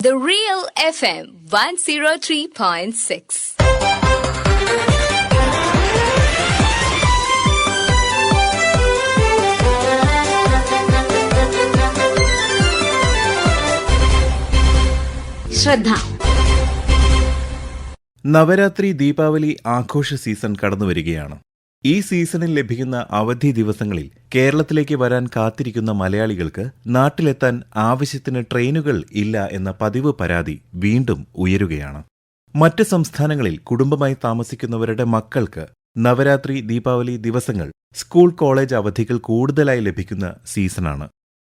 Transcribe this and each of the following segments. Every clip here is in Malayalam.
The Real FM 103.6. ശ്രദ്ധ നവരാത്രി ദീപാവലി ആഘോഷ സീസൺ കടന്നുവരികയാണ് ഈ സീസണിൽ ലഭിക്കുന്ന അവധി ദിവസങ്ങളിൽ കേരളത്തിലേക്ക് വരാൻ കാത്തിരിക്കുന്ന മലയാളികൾക്ക് നാട്ടിലെത്താൻ ആവശ്യത്തിന് ട്രെയിനുകൾ ഇല്ല എന്ന പതിവ് പരാതി വീണ്ടും ഉയരുകയാണ്. മറ്റ് സംസ്ഥാനങ്ങളിൽ കുടുംബമായി താമസിക്കുന്നവരുടെ മക്കൾക്ക് നവരാത്രി ദീപാവലി ദിവസങ്ങൾ സ്കൂൾ കോളേജ് അവധികൾ കൂടുതലായി ലഭിക്കുന്ന സീസണാണ്.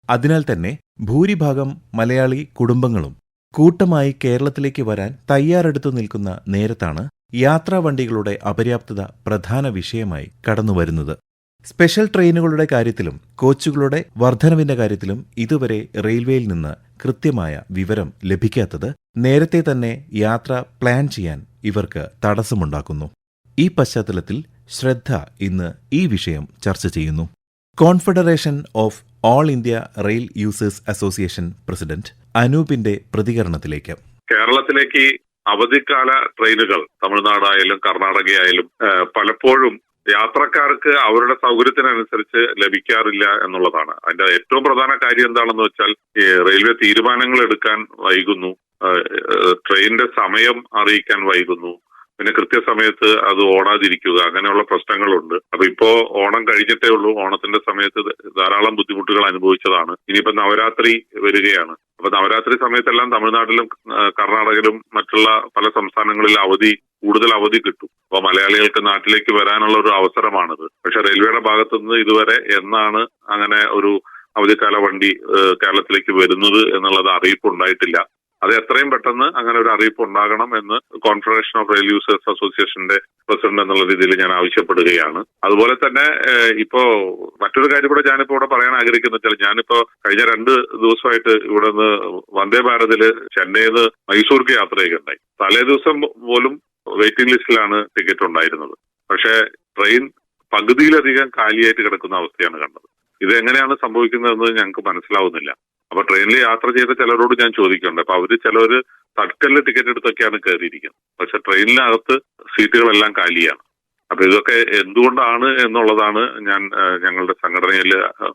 അതിനാൽ തന്നെ ഭൂരിഭാഗം മലയാളി കുടുംബങ്ങളും കൂട്ടമായി കേരളത്തിലേക്ക് വരാൻ തയ്യാറെടുത്തു നിൽക്കുന്ന നേരത്താണ് യാത്രാവണ്ടികളുടെ അപര്യാപ്തത പ്രധാന വിഷയമായി കടന്നുവരുന്നത്. സ്പെഷ്യൽ ട്രെയിനുകളുടെ കാര്യത്തിലും കോച്ചുകളുടെ വർധനവിന്റെ കാര്യത്തിലും ഇതുവരെ റെയിൽവേയിൽ നിന്ന് കൃത്യമായ വിവരം ലഭിക്കാത്തത് നേരത്തെ തന്നെ യാത്ര പ്ലാൻ ചെയ്യാൻ ഇവർക്ക് തടസ്സമുണ്ടാക്കുന്നു. ഈ പശ്ചാത്തലത്തിൽ ശ്രദ്ധ ഇന്ന് ഈ വിഷയം ചർച്ച ചെയ്യുന്നു. Confederation of all India rail users association president അനൂപിന്റെ പ്രതികരണത്തിലേക്ക്. കേരളത്തിലേക്ക് അവധിക്കാല ട്രെയിനുകൾ തമിഴ്നാടായാലും കർണാടകയായാലും പലപ്പോഴും യാത്രക്കാർക്ക് അവരുടെ സൗകര്യത്തിനനുസരിച്ച് ലഭിക്കാറില്ല എന്നുള്ളതാണ്. അതിന്റെ ഏറ്റവും പ്രധാന കാര്യം എന്താണെന്ന് വെച്ചാൽ റെയിൽവേ തീരുമാനങ്ങൾ എടുക്കാൻ വൈകുന്നു. ട്രെയിനിന്റെ സമയം അറിയിക്കാൻ വൈകുന്നു. പിന്നെ കൃത്യസമയത്ത് അത് ഓടാതിരിക്കുക അങ്ങനെയുള്ള പ്രശ്നങ്ങളുണ്ട്. അപ്പൊ ഇപ്പോ ഓണം കഴിഞ്ഞിട്ടേ ഉള്ളൂ. ഓണത്തിന്റെ സമയത്ത് ധാരാളം ബുദ്ധിമുട്ടുകൾ അനുഭവിച്ചതാണ്. ഇനിയിപ്പോ നവരാത്രി വരികയാണ്. അപ്പൊ നവരാത്രി സമയത്തെല്ലാം തമിഴ്നാട്ടിലും കർണാടകയിലും മറ്റുള്ള പല സംസ്ഥാനങ്ങളിലും അവധി കൂടുതൽ അവധി കിട്ടും. അപ്പൊ മലയാളികൾക്ക് നാട്ടിലേക്ക് വരാനുള്ള ഒരു അവസരമാണിത്. പക്ഷെ റെയിൽവേയുടെ ഭാഗത്തുനിന്ന് ഇതുവരെ എന്നാണ് അങ്ങനെ ഒരു അവധിക്കാല വണ്ടി കേരളത്തിലേക്ക് വരുന്നത് എന്നുള്ളത് അറിയിപ്പ് ഉണ്ടായിട്ടില്ല. അത് എത്രയും പെട്ടെന്ന് അങ്ങനെ ഒരു അറിയിപ്പ് ഉണ്ടാകണം എന്ന് കോൺഫെഡറേഷൻ ഓഫ് റെയിൽ യൂസേഴ്സ് അസോസിയേഷന്റെ പ്രസിഡന്റ് എന്നുള്ള രീതിയിൽ ഞാൻ ആവശ്യപ്പെടുകയാണ്. അതുപോലെ തന്നെ ഇപ്പോ മറ്റൊരു കാര്യം കൂടെ ഞാനിപ്പോ ഇവിടെ പറയാൻ ആഗ്രഹിക്കുന്ന വെച്ചാൽ ഞാനിപ്പോ കഴിഞ്ഞ രണ്ട് ദിവസമായിട്ട് ഇവിടെ നിന്ന് വന്ദേ ഭാരതിൽ ചെന്നൈയിൽ നിന്ന് മൈസൂർക്ക് യാത്ര ചെയ്യുകയുണ്ടായി തലേ ദിവസം പോലും വെയിറ്റിംഗ് ലിസ്റ്റിലാണ് ടിക്കറ്റ് ഉണ്ടായിരുന്നത് പക്ഷേ ട്രെയിൻ പകുതിയിലധികം കാലിയായിട്ട് കിടക്കുന്ന അവസ്ഥയാണ് കണ്ടത്. ഇത് എങ്ങനെയാണ് സംഭവിക്കുന്നതെന്ന് ഞങ്ങൾക്ക് മനസ്സിലാവുന്നില്ല. അപ്പൊ ട്രെയിനിൽ യാത്ര ചെയ്ത ചിലരോട് ഞാൻ ചോദിക്കുന്നുണ്ട്. അപ്പൊ അവർ ചിലവര് തട്കലിൽ ടിക്കറ്റ് എടുത്തൊക്കെയാണ് കയറിയിരിക്കുന്നത്. പക്ഷെ ട്രെയിനിനകത്ത് സീറ്റുകളെല്ലാം കാലിയാണ്. അപ്പൊ ഇതൊക്കെ എന്തുകൊണ്ടാണ് എന്നുള്ളതാണ് ഞാൻ ഞങ്ങളുടെ സംഘടനയിൽ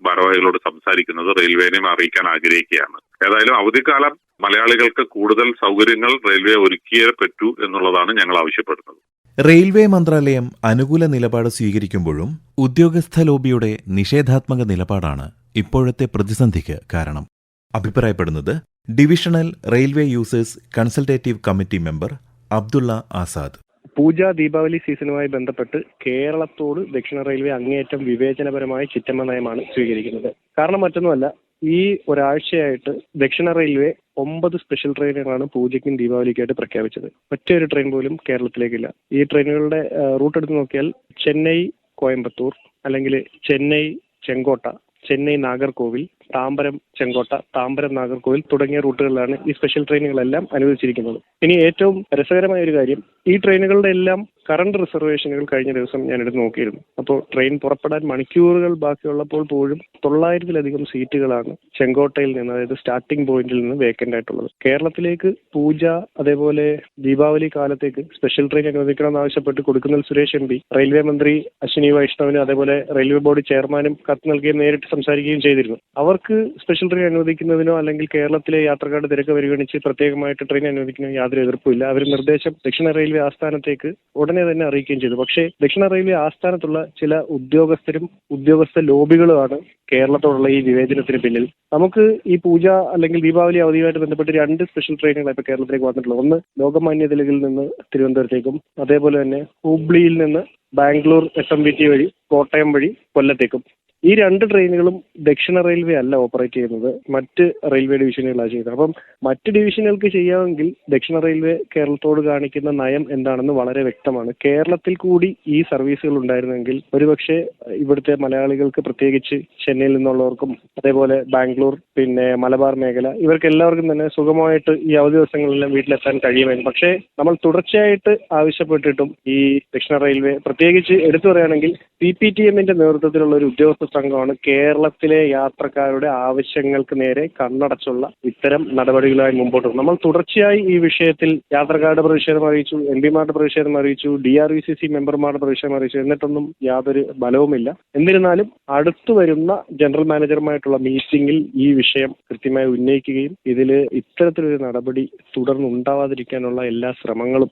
ഭാരവാഹികളോട് സംസാരിക്കുന്നത്. റെയിൽവേനെയും അറിയിക്കാൻ ആഗ്രഹിക്കുകയാണ്. ഏതായാലും അവധിക്കാലം മലയാളികൾക്ക് കൂടുതൽ സൗകര്യങ്ങൾ റെയിൽവേ ഒരുക്കിയേ പറ്റൂ എന്നുള്ളതാണ് ഞങ്ങൾ ആവശ്യപ്പെടുന്നത്. റെയിൽവേ മന്ത്രാലയം അനുകൂല നിലപാട് സ്വീകരിക്കുമ്പോഴും ഉദ്യോഗസ്ഥ ലോബിയുടെ നിഷേധാത്മക നിലപാടാണ് ഇപ്പോഴത്തെ പ്രതിസന്ധിക്ക് കാരണം. അഭിപ്രായപ്പെടുന്നത് divisional railway users consultative committee member Abdulla Azad. Puja Deepavali സീസണുമായി ബന്ധപ്പെട്ട് കേരളത്തോട് ദക്ഷിണ റെയിൽവേ അങ്ങേയറ്റം വിവേചനപരമായ ചിറ്റമ്മ നയമാണ് സ്വീകരിക്കുന്നത്. കാരണം മറ്റൊന്നുമല്ല ഈ ഒരാഴ്ചയായിട്ട് ദക്ഷിണ റെയിൽവേ ഒമ്പത് സ്പെഷ്യൽ ട്രെയിനുകളാണ് പൂജയ്ക്കും ദീപാവലിക്കായിട്ട് പ്രഖ്യാപിച്ചത്. ഒറ്റയൊരു ട്രെയിൻ പോലും കേരളത്തിലേക്കില്ല. ഈ ട്രെയിനുകളുടെ റൂട്ട് എടുത്ത് നോക്കിയാൽ ചെന്നൈ കോയമ്പത്തൂർ അല്ലെങ്കിൽ ചെന്നൈ ചെങ്കോട്ട ചെന്നൈ നാഗർകോവിൽ താമ്പരം ചെങ്കോട്ട താമ്പരം നാഗർകോവിൽ തുടങ്ങിയ റൂട്ടുകളിലാണ് ഈ സ്പെഷ്യൽ ട്രെയിനുകളെല്ലാം അനുവദിച്ചിരിക്കുന്നത്. ഇനി ഏറ്റവും രസകരമായ ഒരു കാര്യം ഈ ട്രെയിനുകളുടെ എല്ലാം കറണ്ട് റിസർവേഷനുകൾ കഴിഞ്ഞ ദിവസം ഞാൻ എടുത്ത് നോക്കിയിരുന്നു. അപ്പോൾ ട്രെയിൻ പുറപ്പെടാൻ മണിക്കൂറുകൾ ബാക്കിയുള്ളപ്പോൾ പോലും തൊള്ളായിരത്തിലധികം സീറ്റുകളാണ് ചെങ്കോട്ടയിൽ നിന്ന് അതായത് സ്റ്റാർട്ടിംഗ് പോയിന്റിൽ നിന്ന് വേക്കന്റ് ആയിട്ടുള്ളത്. കേരളത്തിലേക്ക് പൂജ അതേപോലെ ദീപാവലി കാലത്തേക്ക് സ്പെഷ്യൽ ട്രെയിൻ അനുവദിക്കണമെന്ന് ആവശ്യപ്പെട്ട് Kodikunnil Suresh M P railway മന്ത്രി അശ്വിനി വൈഷ്ണവിനും അതേപോലെ റെയിൽവേ ബോർഡ് ചെയർമാനും കത്ത് നൽകുകയും നേരിട്ട് സംസാരിക്കുകയും ചെയ്തിരുന്നു. അവർക്ക് സ്പെഷ്യൽ ട്രെയിൻ അനുവദിക്കുന്നതിനോ അല്ലെങ്കിൽ കേരളത്തിലെ യാത്രക്കാരുടെ തിരക്ക് പരിഗണിച്ച് പ്രത്യേകമായിട്ട് ട്രെയിൻ അനുവദിക്കുന്നതിനോ യാതൊരു എതിർപ്പുമില്ല അവർ നിർദ്ദേശം ദക്ഷിണ റെയിൽവേ ആസ്ഥാനത്തേക്ക് ഉടനെ തന്നെ അറിയിക്കുകയും ചെയ്തു. പക്ഷേ ദക്ഷിണ റെയിൽവേ ആസ്ഥാനത്തുള്ള ചില ഉദ്യോഗസ്ഥരും ഉദ്യോഗസ്ഥ ലോബികളുമാണ് കേരളത്തോടുള്ള ഈ വിവേചനത്തിന് പിന്നിൽ. നമുക്ക് ഈ പൂജ അല്ലെങ്കിൽ ദീപാവലി അവധിയുമായിട്ട് ബന്ധപ്പെട്ട് രണ്ട് സ്പെഷ്യൽ ട്രെയിനുകൾ ഇപ്പോൾ കേരളത്തിലേക്ക് വന്നിട്ടുള്ളത്. ഒന്ന് ലോകമാന്യ തിലകിൽ നിന്ന് തിരുവനന്തപുരത്തേക്കും അതേപോലെ തന്നെ ഹൂബ്ലിയിൽ നിന്ന് Bangalore S M B T വഴി കോട്ടയം വഴി കൊല്ലത്തേക്കും. ഈ രണ്ട് ട്രെയിനുകളും ദക്ഷിണ റെയിൽവേ അല്ല ഓപ്പറേറ്റ് ചെയ്യുന്നത്. മറ്റ് റെയിൽവേ ഡിവിഷനുകളാണ് ചെയ്യുന്നത്. അപ്പം മറ്റ് ഡിവിഷനുകൾക്ക് ചെയ്യാമെങ്കിൽ ദക്ഷിണ റെയിൽവേ കേരളത്തോട് കാണിക്കുന്ന നയം എന്താണെന്ന് വളരെ വ്യക്തമാണ്. കേരളത്തിൽ കൂടി ഈ സർവീസുകൾ ഉണ്ടായിരുന്നെങ്കിൽ ഒരുപക്ഷെ ഇവിടുത്തെ മലയാളികൾക്ക് പ്രത്യേകിച്ച് ചെന്നൈയിൽ നിന്നുള്ളവർക്കും അതേപോലെ ബാംഗ്ലൂർ പിന്നെ മലബാർ മേഖല ഇവർക്ക് എല്ലാവർക്കും തന്നെ സുഖമായിട്ട് ഈ അവധി ദിവസങ്ങളിലെല്ലാം വീട്ടിലെത്താൻ കഴിയുമായിരുന്നു. പക്ഷേ നമ്മൾ തുടർച്ചയായിട്ട് ആവശ്യപ്പെട്ടിട്ടും ഈ ദക്ഷിണ റെയിൽവേ പ്രത്യേകിച്ച് എടുത്തു പറയുകയാണെങ്കിൽ പി പി ടി എമ്മിന്റെ നേതൃത്വത്തിലുള്ള ഒരു ഉദ്യോഗസ്ഥ നേതൃസംഘമാണ് കേരളത്തിലെ യാത്രക്കാരുടെ ആവശ്യങ്ങൾക്ക് നേരെ കണ്ണടച്ചുള്ള ഇത്തരം നടപടികളായി മുമ്പോട്ട് നമ്മൾ തുടർച്ചയായി ഈ വിഷയത്തിൽ യാത്രക്കാരുടെ പ്രതിഷേധം അറിയിച്ചു എം പിമാരുടെ പ്രതിഷേധം അറിയിച്ചു D R V C C മെമ്പർമാരുടെ പ്രതിഷേധം അറിയിച്ചു. എന്നിട്ടൊന്നും യാതൊരു ബലവുമില്ല. എന്നിരുന്നാലും അടുത്തു വരുന്ന ജനറൽ മാനേജറുമായിട്ടുള്ള മീറ്റിംഗിൽ ഈ വിഷയം കൃത്യമായി ഉന്നയിക്കുകയും ഇതിൽ ഇത്തരത്തിലൊരു നടപടി തുടർന്നുണ്ടാവാതിരിക്കാനുള്ള എല്ലാ ശ്രമങ്ങളും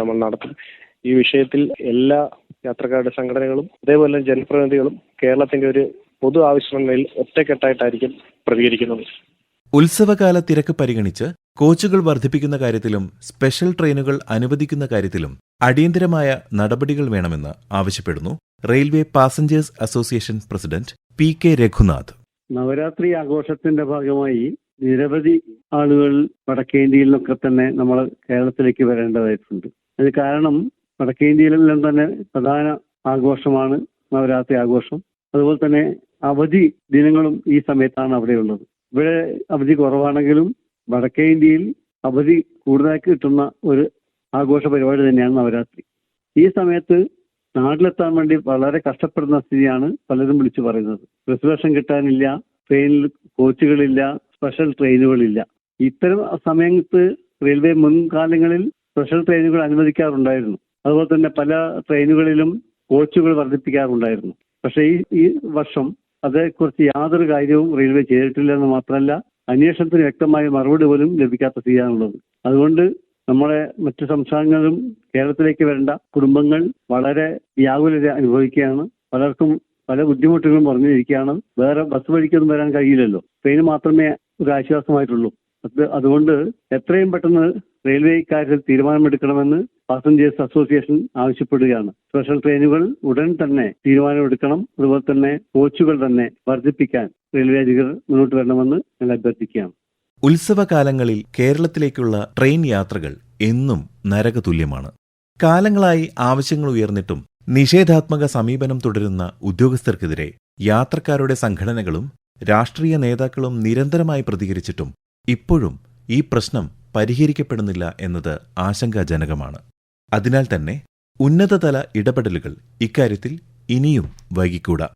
നമ്മൾ നടത്തും. ഈ വിഷയത്തിൽ എല്ലാ യാത്രക്കാരുടെ സംഘടനകളും അതേപോലെ തന്നെ ജനപ്രതിനിധികളും കേരളത്തിന്റെ ഒരു പൊതു ആവശ്യങ്ങളിൽ ഒറ്റക്കെട്ടായിട്ടായിരിക്കും പ്രതികരിക്കുന്നത്. ഉത്സവകാല തിരക്ക് പരിഗണിച്ച് കോച്ചുകൾ വർദ്ധിപ്പിക്കുന്ന കാര്യത്തിലും സ്പെഷ്യൽ ട്രെയിനുകൾ അനുവദിക്കുന്ന കാര്യത്തിലും അടിയന്തരമായ നടപടികൾ വേണമെന്ന് ആവശ്യപ്പെടുന്നു railway passengers association president P K Raghunath. Navaratri ആഘോഷത്തിന്റെ ഭാഗമായി നിരവധി ആളുകൾ വടക്കേന്ത്യയിൽ നിന്നൊക്കെ തന്നെ നമ്മൾ കേരളത്തിലേക്ക് വരേണ്ടതായിട്ടുണ്ട്. അത് കാരണം വടക്കേന്ത്യയിലെല്ലാം തന്നെ പ്രധാന ആഘോഷമാണ് നവരാത്രി ആഘോഷം. അതുപോലെ തന്നെ അവധി ദിനങ്ങളും ഈ സമയത്താണ് അവിടെയുള്ളത് ഇവിടെ അവധി കുറവാണെങ്കിലും വടക്കേ ഇന്ത്യയിൽ അവധി കൂടുതലായി കിട്ടുന്ന ഒരു ആഘോഷ പരിപാടി തന്നെയാണ് നവരാത്രി. ഈ സമയത്ത് നാട്ടിലെത്താൻ വേണ്ടി വളരെ കഷ്ടപ്പെടുന്ന സ്ഥിതിയാണ് പലരും വിളിച്ചു പറയുന്നത്. റിസർവേഷൻ കിട്ടാനില്ല ട്രെയിനിൽ കോച്ചുകളില്ല സ്പെഷ്യൽ ട്രെയിനുകളില്ല. ഇത്തരം സമയത്ത് റെയിൽവേ മുൻകാലങ്ങളിൽ സ്പെഷ്യൽ ട്രെയിനുകൾ അനുവദിക്കാറുണ്ടായിരുന്നു. അതുപോലെ തന്നെ പല ട്രെയിനുകളിലും കോച്ചുകൾ വർദ്ധിപ്പിക്കാറുണ്ടായിരുന്നു. പക്ഷേ ഈ ഈ വർഷം അതേക്കുറിച്ച് യാതൊരു കാര്യവും റെയിൽവേ ചെയ്തിട്ടില്ല എന്ന് മാത്രമല്ല അന്വേഷണത്തിന് വ്യക്തമായ മറുപടി പോലും ലഭിക്കാത്ത സ്ഥിതിയാണുള്ളത്. അതുകൊണ്ട് നമ്മളെ മറ്റു സംസ്ഥാനങ്ങളിലും കേരളത്തിലേക്ക് വരേണ്ട കുടുംബങ്ങൾ വളരെ വ്യാകുലത അനുഭവിക്കുകയാണ്. പലർക്കും പല ബുദ്ധിമുട്ടുകളും പറഞ്ഞിരിക്കുകയാണ്. വേറെ ബസ് വഴിക്കൊന്നും വരാൻ കഴിയില്ലല്ലോ. ട്രെയിൻ മാത്രമേ ഒരു ആശ്വാസമായിട്ടുള്ളൂ. അത് അതുകൊണ്ട് എത്രയും പെട്ടെന്ന് റെയിൽവേ ഇക്കാര്യത്തിൽ തീരുമാനമെടുക്കണമെന്ന് പാസഞ്ചേഴ്സ് അസോസിയേഷൻ ആവശ്യപ്പെടുകയാണ്. സ്പെഷ്യൽ ട്രെയിനുകൾ ഉടൻ തന്നെ തീരുമാനമെടുക്കണം. അതുപോലെ തന്നെ കോച്ചുകൾ തന്നെ വർദ്ധിപ്പിക്കാൻ റെയിൽവേ അധികൃതർ മുന്നോട്ട് വരണമെന്ന് ഞങ്ങൾ അഭ്യർത്ഥിക്കുകയാണ്. ഉത്സവകാലങ്ങളിൽ കേരളത്തിലേക്കുള്ള ട്രെയിൻ യാത്രകൾ എന്നും നരകതുല്യമാണ്. കാലങ്ങളായി ആവശ്യങ്ങൾ ഉയർന്നിട്ടും നിഷേധാത്മക സമീപനം തുടരുന്ന ഉദ്യോഗസ്ഥർക്കെതിരെ യാത്രക്കാരുടെ സംഘടനകളും രാഷ്ട്രീയ നേതാക്കളും നിരന്തരമായി പ്രതികരിച്ചിട്ടും ഇപ്പോഴും ഈ പ്രശ്നം പരിഹരിക്കപ്പെടുന്നില്ല എന്നത് ആശങ്കാജനകമാണ്. അതിനാൽ തന്നെ ഉന്നതതല ഇടപെടലുകൾ ഇക്കാര്യത്തിൽ ഇനിയും വൈകിക്കൂടാ.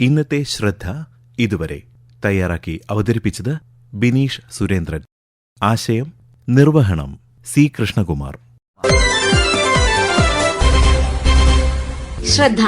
ഇന്നത്തെ ശ്രദ്ധ ഇതുവരെ തയ്യാറാക്കി അവതരിപ്പിച്ചത് ബിനീഷ് സുരേന്ദ്രൻ. ആശയം നിർവഹണം സി കൃഷ്ണകുമാർ. ശ്രദ്ധ.